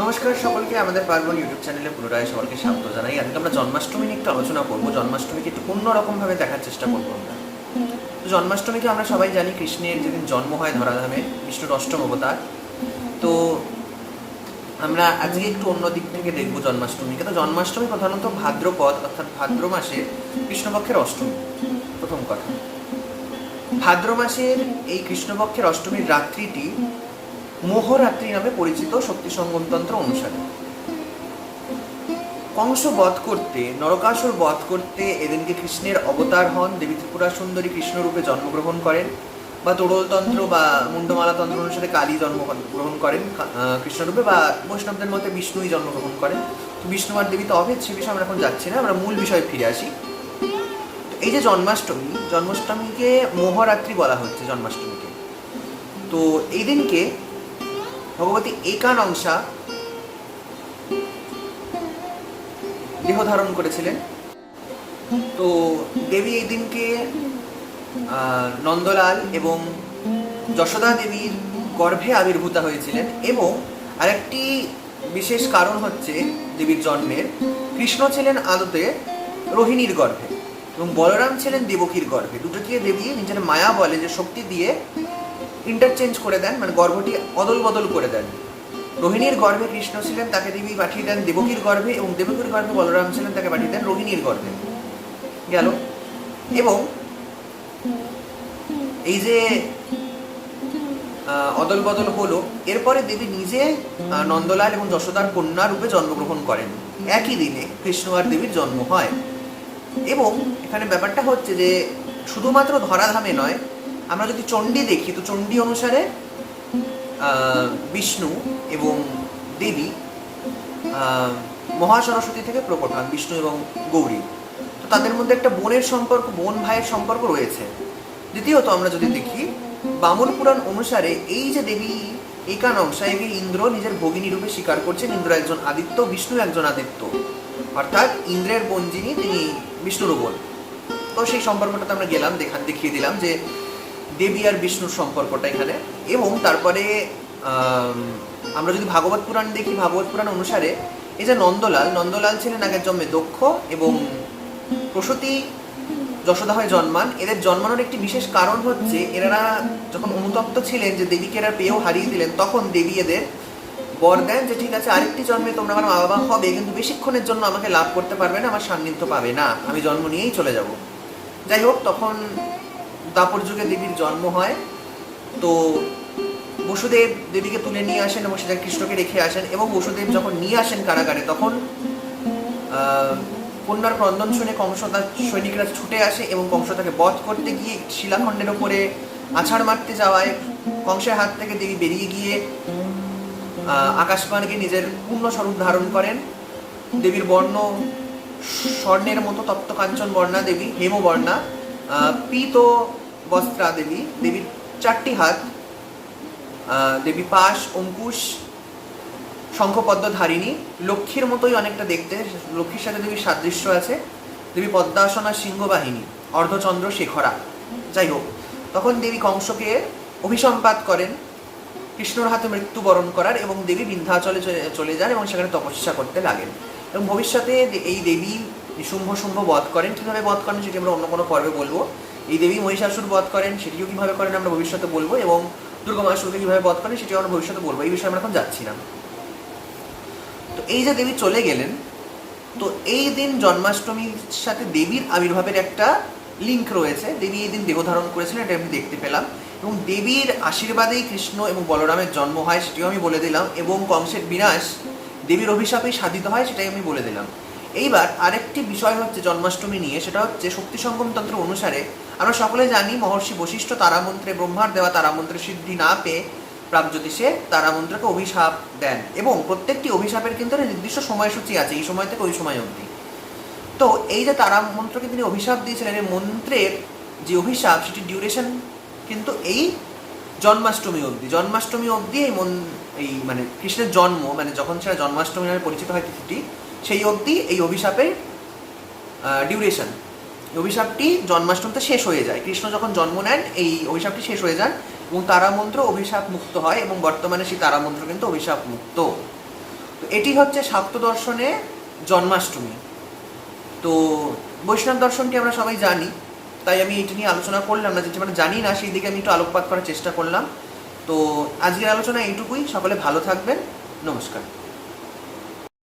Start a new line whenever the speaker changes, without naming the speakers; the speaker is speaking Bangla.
নমস্কার সকলকে, আমাদের পার্বণ ইউটিউব চ্যানেলে পুনরায় সকলকে স্বাগত জানাই। আজকে আমরা জন্মাষ্টমী নিয়ে একটু আলোচনা করব। জন্মাষ্টমীকে একটু অন্যরকম ভাবে দেখার চেষ্টা করব আমরা। জন্মাষ্টমীকে আমরা সবাই জানি কৃষ্ণের যেদিন জন্ম হয় ধরাধামে, বিষ্ণুর অষ্টম অবতার। তো আমরা আজকে একটু অন্য দিক থেকে দেখব জন্মাষ্টমীকে। তো জন্মাষ্টমী প্রধানত ভাদ্রপদ, অর্থাৎ ভাদ্র মাসে কৃষ্ণপক্ষের অষ্টমী। প্রথম কথা। ভাদ্র মাসের এই কৃষ্ণপক্ষের অষ্টমীর রাত্রিটি মোহরাত্রি নামে পরিচিত শক্তি সঙ্গমতন্ত্র অনুসারে। কংস বধ করতে, নরকাসুর বধ করতে এদিনকে কৃষ্ণের অবতার হন, দেবী ত্রিপুরা সুন্দরী কৃষ্ণরূপে জন্মগ্রহণ করেন বা তোড়লতন্ত্র বা মুন্ডমালা তন্ত্র অনুসারে কালী জন্মগ্রহণ করেন কৃষ্ণরূপে বা বৈষ্ণবদের মধ্যে বিষ্ণুই জন্মগ্রহণ করেন। তো বিষ্ণু দেবী তো অভেদ, সে বিষয়ে আমরা এখন যাচ্ছি না, আমরা মূল বিষয়ে ফিরে আসি। এই যে জন্মাষ্টমী, জন্মাষ্টমীকে মোহরাত্রি বলা হচ্ছে, জন্মাষ্টমীকে। তো এই দিনকে ভগবতী একানংসা দেহ ধারণ করেছিলেন। তো দেবী এই দিনকে নন্দলাল এবং যশোদা দেবীর গর্ভে আবির্ভূতা হয়েছিলেন এবং আরেকটি বিশেষ কারণ হচ্ছে দেবীর জন্মের। কৃষ্ণ ছিলেন আদতে রোহিণীর গর্ভে এবং বলরাম ছিলেন দেবকীর গর্ভে। দুটোকে দেবী নিজের মায়া বলে যে শক্তি দিয়ে ইন্টারচেঞ্জ করে দেন মানে গর্ভটি অদল বদল করে দেন। রোহিণীর গর্ভে কৃষ্ণ ছিলেন, তাকে দেবী পাঠিয়ে দেন, দেবকীর গর্ভে এবং দেবকীর গর্ভে বলরাম ছিলেন, তাকে পাঠিয়ে দেন রোহিণীর গর্ভে। গেল। এবং এই যে অদল বদল হলো, এরপরে দেবী নিজে নন্দলাল এবং যশোদার কন্যা রূপে জন্মগ্রহণ করেন। একই দিনে কৃষ্ণ আর দেবীর জন্ম হয়। এবং এখানে ব্যাপারটা হচ্ছে যে, শুধুমাত্র ধরাধামে নয় আমরা যদি চণ্ডী দেখি, তো চণ্ডী অনুসারে বিষ্ণু এবং দেবী মহাসরস্বতী থেকে প্রকট হন, বিষ্ণু এবং গৌরী। তো তাদের মধ্যে একটা বোনের সম্পর্ক, বোন ভাইয়ের সম্পর্ক রয়েছে। দ্বিতীয়ত আমরা যদি দেখি, বামন পুরাণ অনুসারে এই যে দেবী একানংসা একে ইন্দ্র নিজের ভগিনী রূপে স্বীকার করছেন, ইন্দ্র একজন আদিত্য, বিষ্ণু একজন আদিত্য। অর্থাৎ ইন্দ্রের বোন যিনি তিনি বিষ্ণুর বোন তো সেই সম্পর্কটাতে আমরা গেলাম দেখান দেখিয়ে দিলাম যে দেবী আর বিষ্ণুর সম্পর্কটা এখানে। এবং তারপরে আমরা যদি ভাগবত পুরাণ দেখি, ভাগবত পুরাণ অনুসারে এই যে নন্দলাল নন্দলাল ছিলেন আগের জন্মে দক্ষ এবং প্রসূতি যশোদা হয়ে জন্মান। এদের জন্মানোর একটি বিশেষ কারণ হচ্ছে এরা যখন অনুতপ্ত ছিলেন যে দেবীকে এরা পেয়েও হারিয়ে দিলেন, তখন দেবী এদের বর দেন যে, ঠিক আছে, আরেকটি জন্মে তোমরা আমার মা বাবা হবে, কিন্তু বেশিক্ষণের জন্য আমাকে লাভ করতে পারবে না, আমার সান্নিধ্য পাবে না, আমি জন্ম নিয়েই চলে যাব। যাই হোক, তখন দাপর যুগে দেবীর জন্ম হয়। তো বসুদেব দেবীকে তুলে নিয়ে আসেন এবং সেটা কৃষ্ণকে রেখে আসেন এবং বসুদেব যখন নিয়ে আসেন কারাগারে, তখন কন্যার ক্রন্দন শুনে কংস তার সৈনিকরা ছুটে আসে এবং কংস তাকে বধ করতে গিয়ে শিলাখণ্ডের ওপরে আছাড় মারতে যাওয়ায় কংসের হাত থেকে দেবী বেরিয়ে গিয়ে আকাশবাণীকে নিজের পূর্ণ স্বরূপ ধারণ করেন। দেবীর বর্ণ স্বর্ণের মতো তপ্ত কাঞ্চন বর্ণা দেবী, হেমবর্ণা। পীত বস্ত্রা দেবী দেবীর চারটি হাত দেবী পাশ, অঙ্কুশ শঙ্খপদ্ম ধারিণী লক্ষ্মীর মতোই অনেকটা দেখতে। লক্ষ্মীর সাথে দেবীর সাদৃশ্য আছে। দেবী পদ্মাসনা সিংহবাহিনী, অর্ধচন্দ্র শেখরা। যাই হোক, তখন দেবী কংসকে অভিসম্পাত করেন, কৃষ্ণর হাতে মৃত্যুবরণ করার এবং দেবী বিন্ধ্যাচলে চলে- চলে যান এবং সেখানে তপস্যা করতে লাগেন। এবং ভবিষ্যতে এই দেবী শুম্ভ শুম্ভ বধ করেন। কীভাবে বধ করেন সেটি আমরা অন্য কোনো পর্বে বলব। এই দেবী মহিষাসুর বধ করেন, সেটিও কীভাবে করেন আমরা ভবিষ্যতে বলব এবং দুর্গা মাসুরকে কীভাবে বধ করেন সেটিও আমরা ভবিষ্যতে বলব। এই বিষয়ে আমরা এখন যাচ্ছি না। তো এই যে দেবী চলে গেলেন, তো এই দিন জন্মাষ্টমীর সাথে দেবীর আবির্ভাবের একটা লিঙ্ক রয়েছে। দেবী এই দিন দেহ ধারণ করেছিলেন, এটা আমি দেখতে পেলাম। এবং দেবীর আশীর্বাদেই কৃষ্ণ এবং বলরামের জন্ম হয়, সেটিও আমি বলে দিলাম। এবং কংসের বিনাশ দেবীর অভিশাপেই সাধিত হয়, সেটাই আমি বলে দিলাম। এইবার আরেকটি বিষয় হচ্ছে জন্মাষ্টমী নিয়ে, সেটা হচ্ছে শক্তি সঙ্গম তন্ত্র অনুসারে আমরা সকলে জানি, মহর্ষি বশিষ্ঠ তারামন্ত্রে, ব্রহ্মার দেওয়া তারামন্ত্রে সিদ্ধি না পেয়ে প্রাগজ্যোতিষে তারামন্ত্রকে অভিশাপ দেন এবং প্রত্যেকটি অভিশাপের কিন্তু একটা নির্দিষ্ট সময়সূচি আছে, এই সময় থেকে ওই সময় অবধি। তো এই যে তারা মন্ত্রকে তিনি অভিশাপ দিয়েছিলেন, এই মন্ত্রের যে অভিশাপ, সেটি ডিউরেশন কিন্তু এই জন্মাষ্টমী অবধি জন্মাষ্টমী অবধি এই মন, এই মানে কৃষ্ণের জন্ম মানে যখন সেটা জন্মাষ্টমী নামে পরিচিত হয় তিথিটি, সেই অবধি এই অভিশাপের ডিউরেশন অভিশাপটি জন্মাষ্টমীতে শেষ হয়ে যায়। কৃষ্ণ যখন জন্ম নেন, এই অভিশাপটি শেষ হয়ে যান এবং তারামন্ত্র অভিশাপ মুক্ত হয় এবং বর্তমানে সেই তারামন্ত্র কিন্তু অভিশাপ মুক্ত। তো এটি হচ্ছে শাক্ত দর্শনে জন্মাষ্টমী। তো বৈষ্ণব দর্শনটি আমরা সবাই জানি, তাই আমি এটি নিয়ে আলোচনা করলাম না, যেটি আমরা জানি না, সেই দিকে আমি একটু আলোকপাত করার চেষ্টা করলাম। তো আজকের আলোচনা এইটুকুই, সকলে ভালো থাকবেন। নমস্কার।